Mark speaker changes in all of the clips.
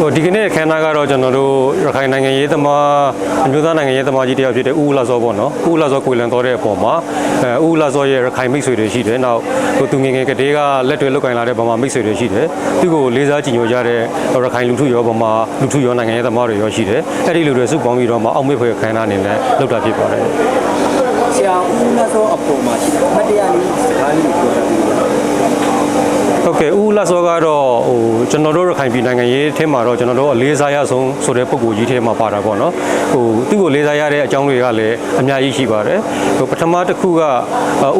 Speaker 1: ဟိုဒီကနေ့အခမ်းအနားကတော့ကျွန်တော်တို့ရခိုင်နိုင်ငံရေးသမားအမျိုးသားနိုင်ငံရေးသမားကြီးတယောက်ဖြစ်တဲ့ဦးဦးလာစောပေါ့နော်ဦးဦးလာစောကိုယ်လန်တော်တဲ့အပေါ်မှာအဲဦးဦးလာစောရဲ့ရခိုင်မိတ်ဆွေတွေရှိတယ်နောက်ဟိုသူငယ်ငယ်ကတည်းကလက်တွေလုတ်ကင်လာတဲ့ဗမာမိတ်ဆွေတွေရှိတယ်သူကိုလေးစားကြည်ညိုကြတဲ့ရခိုင်လူထုရောဗမာလူထုရောနိုင်ငံရေးသမားတွေရောရှိတယ်အဲ့ဒီလူတွေစုပေါင်းပြီးတော့မှအောက်မေ့ဖွယ်အခမ်းအနားအနေနဲ့လုပ်တာဖြစ်ပါတယ်
Speaker 2: ဆရာဦးလက်စောအပေါ်မှာရှိတယ်အမတ်တရားလေးစကားလေးကိုပြောတာပြီးတော့
Speaker 1: ဟုတ်ကဲ့ဦးလာစောကတော့ဟိုကျွန်တော်တို့ရခိုင်ပြည်နိုင်ငံရေးထဲမှာတော့ကျွန်တော်တို့အလေးစားရဆုံးဆိုတဲ့ပုံကိုကြီးထဲမှာပါတာပေါ့နော်ဟိုသူ့ကိုလေးစားရတဲ့အကြောင်းတွေကလည်းအများကြီးရှိပါတယ်ဟိုပထမတစ်ခုက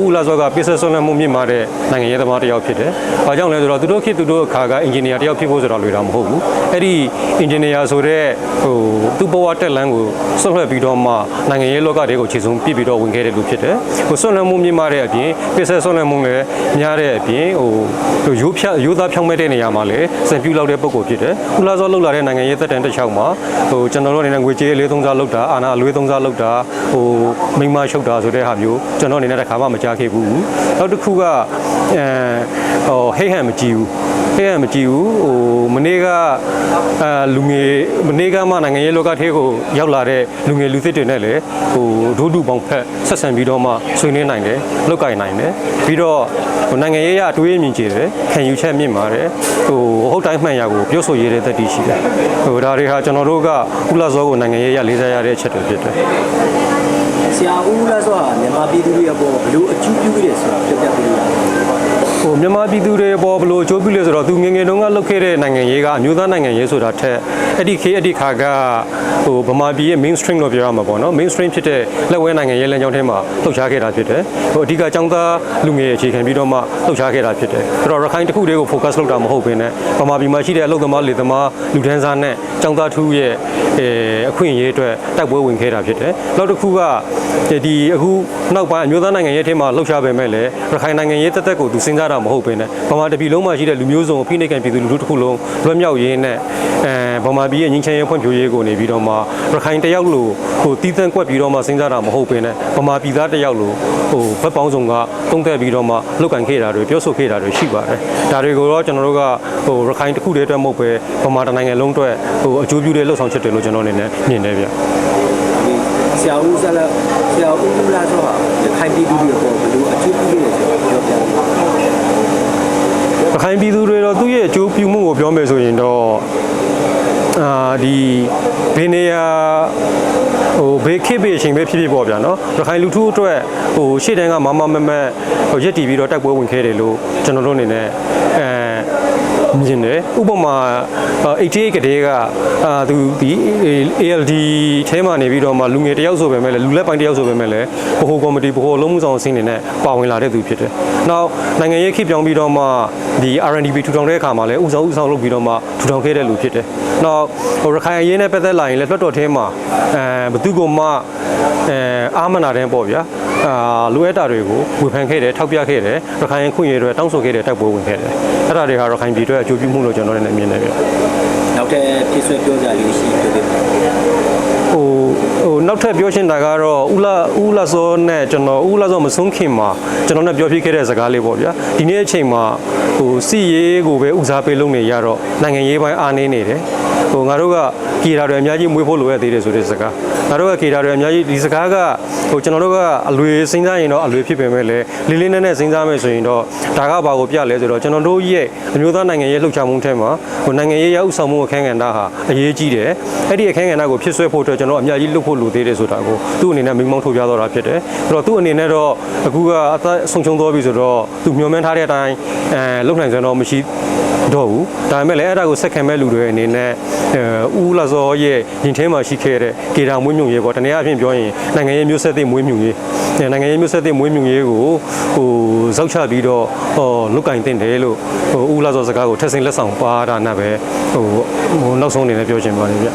Speaker 1: ဦးလာစောကပစ္စည်းဆွမ်းလန်းမှုမြင့်မာတဲ့နိုင်ငံရေးသမားတစ်ယောက်ဖြစ်တယ်။ဘာကြောင့်လဲဆိုတော့သူတို့ခေတ်သူတို့အခါကအင်ဂျင်နီယာတစ်ယောက်ဖြစ်ဖို့ဆိုတော့လွယ်တာမဟုတ်ဘူး။အဲ့ဒီအင်ဂျင်နီယာဆိုတဲ့ဟိုသူ့ဘဝတက်လန်းကိုဆွတ်လွှတ်ပြီးတော့မှနိုင်ငံရေးလောကတွေကိုခြေစုံပြစ်ပြီးတော့ဝင်ခဲ့တဲ့လူဖြစ်တယ်။ဟိုဆွမ်းလန်းမှုမြင့်မာတဲ့အပြင်ပစ္စည်းဆွမ်းလန်းမှုလည်းများတဲ့အပြင်ဟိုဟိုရိုးဖြတ်ရိုးသားဖြောင်းမဲ့တဲ့နေရာမှာလည်းစံပြူလောက်တဲ့ပုံကိုဖြစ်တယ်။ဦးလာစောလောက်လာတဲ့နိုင်ငံရေးသက်တမ်းတစ်ချောင်းမှာဟိုကျွန်တော်တို့အနေနဲ့ငွေကြေးအလေးသုံးစားလောက်တာအာဏာအလွေးသုံးစားလောက်တာဟိုမိန်းမရှုပ်တာဆိုတဲ့ဟာမျိုးကျွန်တော်အနေနဲ့တစ်ခါမှမကြားခဲ့ဘူး။နောက်တစ်ခုကအဲဟိုဟိတ်ဟန်မကြည့်ဘူး ဟိတ်ဟန်မကြည့်ဘူးဟိုမနေ့ကအဲလူငယ်မနေ့ကမှနိုင်ငံရေးလောကထဲကိုရောက်လာတဲ့လူငယ်လူသစ်တွေနဲ့လည်းဟိုဒုဒုပေါင်းဖက်ဆက်ဆံပြီးတော့မှဆွေးနွေးနိုင်တယ်လောက်ကင်နိုင်တယ်ပြီးတော့ဟိုနိုင်ငံရေးရအတွေးမြင်ကြည့်တယ်ခံယူချက်မြင့်ပါတယ်ဟိုဟုတ်တိုင်းမှန်ရာကိုပြောဆိုရတဲ့တတိရှိတယ်ဟိုဒါတွေဟာကျွန်တော်တို့ကဥလာစောကိုနိုင်ငံရေးရလေးစားရတဲ့အချက်တွေဖြစ်တယ်
Speaker 2: ဆရာဦးလက်စောဟာမြန်မာပြည်သူတွေအပေါ်ဘယ်လိုအကျိုးပြုခဲ့တယ်ဆိုတာပြောပြပေးလို့ရတယ်
Speaker 1: ဟိုမြန်မာပြည်သူတွေပေါ်ဘလို့အကျိုးပြုလဲဆိုတော့သူငယ်ငယ်တုန်းကလုပ်ခဲ့တဲ့နိုင်ငံရေးကအမျိုးသားနိုင်ငံရေးဆိုတာထက်အဲ့ဒီခေတ်အဲ့ဒီခါကဟိုဗမာပြည်ရဲ့ mainstream လို့ပြောရမှာပေါ့နော် mainstream ဖြစ်တဲ့လက်ဝဲနိုင်ငံရေးလမ်းကြောင်းထဲမှာလှုပ်ရှားခဲ့တာဖြစ်တယ်ဟိုအဓိကចောင်းသားလူငယ်အခြေခံပြီးတော့မှလှုပ်ရှားခဲ့တာဖြစ်တယ်အဲ့တော့ရခိုင်တစ်ခုတည်းကို focus လုပ်တာမဟုတ်ဘဲနဲ့ဗမာပြည်မှာရှိတဲ့အလုပ်သမားလေသမားလူဒန်းစားနဲ့ចောင်းသားထူးရဲ့အဲအခွင့်အရေးအတွက်တိုက်ပွဲဝင်ခဲ့တာဖြစ်တယ်နောက်တစ်ခုကဒီအခုနောက်ပိုင်းအမျိုးသားနိုင်ငံရေးထဲမှာလှုပ်ရှားပေမဲ့လည်းရခိုင်နိုင်ငံရေးတက်တက်ကိုသူစဉ်းစားတာမဟုတ်ဘဲနဲ့ဗမာတပြည်လုံးမှာရှိတဲ့လူမျိုးစုံဖိနှိပ်ခံပြည်သူလူထုတစ်ခုလုံးလွတ်မြောက်ရေးနဲ့အဲ ဗမာပြည်ရဲ့ငြိမ်းချမ်းရေးဖွံ့ဖြိုးရေးကိုနေပြီးတော့မှရခိုင်တယောက်လိုဟိုတီးတန့်ကွက်ပြီးတော့မှစဉ်းစားတာမဟုတ်ဘဲနဲ့ဗမာပြည်သားတယောက်လိုဟိုဘက်ပေါင်းစုံကတုံးသက်ပြီးတော့မှလုတ်ကန်ခဲ့တာတွေပြောဆိုခဲ့တာတွေရှိပါတယ်ဒါတွေကိုတော့ကျွန်တော်တို့ကဟိုရခိုင်တစ်ခုတည်းအတွက်မဟုတ်ပဲဗမာတိုင်းနိုင်ငံလုံးအတွက်ဟိုအကျိုးပြုတဲ့လှုပ်ဆောင်ချက်တွေလို့ကျွန်တော်အနေနဲ့မြင်တယ်ဗျ
Speaker 2: ဆရာဦးဆက်လက်ဆရာဦးလက်စောဟာရခိုင်ပြည်သူတွေအပေါ်ဘယ်လိုအကျိုးပြုခဲ့တယ်ဆိုတာပြောပြပေးလို့ရတယ်
Speaker 1: ရခိုင်ပြည်သူတွေတော့သူ့ရဲ့အကျိုးပြုမှုကိုပြောမယ်ဆိုရင်တော့ အာဒီဘယ်နေရာဟိုဘေးခေတ်ဘေးအချိန်ပဲဖြစ်ဖြစ်ပေါ့ဗျာနော်ရခိုင်လူထုအတွက်ဟိုရှေ့တန်းကမမမမက်ဟိုရက်တီပြီးတော့တိုက်ပွဲဝင်ခဲ့တယ်လို့ကျွန်တော်တို့အနေနဲ့အဲ မြင်တယ်ဥပမာ88ကတည်းကအာသူဒီ ALD ထဲမှာနေပြီးတော့မှလူငယ်တယောက်ဆိုပေမဲ့လည်းလူလက်ပိုင်းတယောက်ဆိုပေမဲ့လည်းဗဟိုကော်မတီဗဟိုလုံးမှုဆောင်အဆင့်နေနဲ့ပါဝင်လာတဲ့သူဖြစ်တယ်။နောက်နိုင်ငံရေးခေတ်ပြောင်းပြီးတော့မှဒီ R&D ထူထောင်တဲ့အခါမှာလည်းဥဆောင်ဥဆောင်လုပ်ပြီးတော့မှထူထောင်ခဲ့တဲ့လူဖြစ်တယ်။နောက်ဟိုရခိုင်အရေးနဲ့ပတ်သက်လာရင်လည်းလွှတ်တော်ထဲမှာအဲဘသူကမှအဲအာမနာတဲ့ပေါ့ဗျာ။အာလိုအပ်တာတွေကိုဝေဖန်ခဲ့တယ်ထောက်ပြခဲ့တယ်ရခိုင်ခွင့်ရေးတွေတောင်းဆိုခဲ့တဲ့တိုက်ပွဲဝင်ခဲ့တယ်။အဲ့ဒါတွေဟာရခိုင်ပြည်အတွက်အကျိုးပြုမှုလို့ကျွန်တော်လည်းမြင်တယ်ဗျ။
Speaker 2: နောက်ထပ်ပြည့်စွက်ပြောကြလေးရှိပြောပြပေးလို့ရတယ်
Speaker 1: ဟိုဟိုနောက်ထပ်ပြောချင်တာကတော့ဦးလာဦးလာစောနဲ့ကျွန်တော်ဦးလာစောမဆုံးခင်မှာကျွန်တော်နဲ့ပြောပြခဲ့တဲ့စကားလေးပေါ့ဗျာဒီနေ့အချိန်မှာဟိုစီရေးကိုပဲဦးစားပေးလုပ်နေရတော့နိုင်ငံရေးပိုင်းအားနည်းနေတယ်ဟိုငါတို့ကကီတာတွေအများကြီးမွေးဖို့လိုရသေးတယ်ဆိုတဲ့စကားငါတို့ကကီတာတွေအများကြီးဒီစကားကဟိုကျွန်တော်တို့ကအလွေစဉ်းစားရင်တော့အလွေဖြစ်ပေမဲ့လည်းလေးလေးနက်နက်စဉ်းစားမယ်ဆိုရင်တော့ဒါကဘာကိုပြလဲဆိုတော့ကျွန်တော်တို့ရဲ့အမျိုးသားနိုင်ငံရေးလှုပ်ရှားမှုထဲမှာဟိုနိုင်ငံရေးရောက်ဆောင်မှုအခန်းကဏ္ဍဟာအရေးကြီးတယ်အဲ့ဒီအခန်းကဏ္ဍကိုဖြစ်ဆွဲဖို့အတွက်ကျွန်တော်အများကြီးလှုပ်ဖို့လိုသေးတယ်ဆိုတာကိုသူ့အနေနဲ့မိမ့်မောင်းထုတ်ပြတော့တာဖြစ်တယ်အဲ့တော့သူ့အနေနဲ့တော့အခုကအသက်ဆုံးရှုံးသွားပြီဆိုတော့သူမျှော်မှန်းထားတဲ့အတိုင်းအဲလုံနိုင်စံတော့မရှိတော့ဘူးဒါပေမဲ့လည်းအဲ့ဒါကိုဆက်ခံမဲ့လူတွေအနေနဲ့အဲဦးလာစောရဲ့ရင်ထဲမှာရှိခဲ့တဲ့ကေတာမွေးမြုံရေးပေါ့တနည်းအားဖြင့်ပြောရင်နိုင်ငံရေးမျိုးဆက်သစ်မွေးမြုံရေးအဲနိုင်ငံရေးမျိုးဆက်သစ်မွေးမြုံရေးကိုဟိုဇောက်ချပြီးတော့ဟောလုတ်ကင်တင်တယ်လို့ဟိုဦးလာစောစကားကိုထက်ဆင်းလက်ဆောင်ပါတာနဲ့ပဲဟိုဟိုနောက်ဆုံးအနေနဲ့ပြောချင်ပါတယ်ဗျ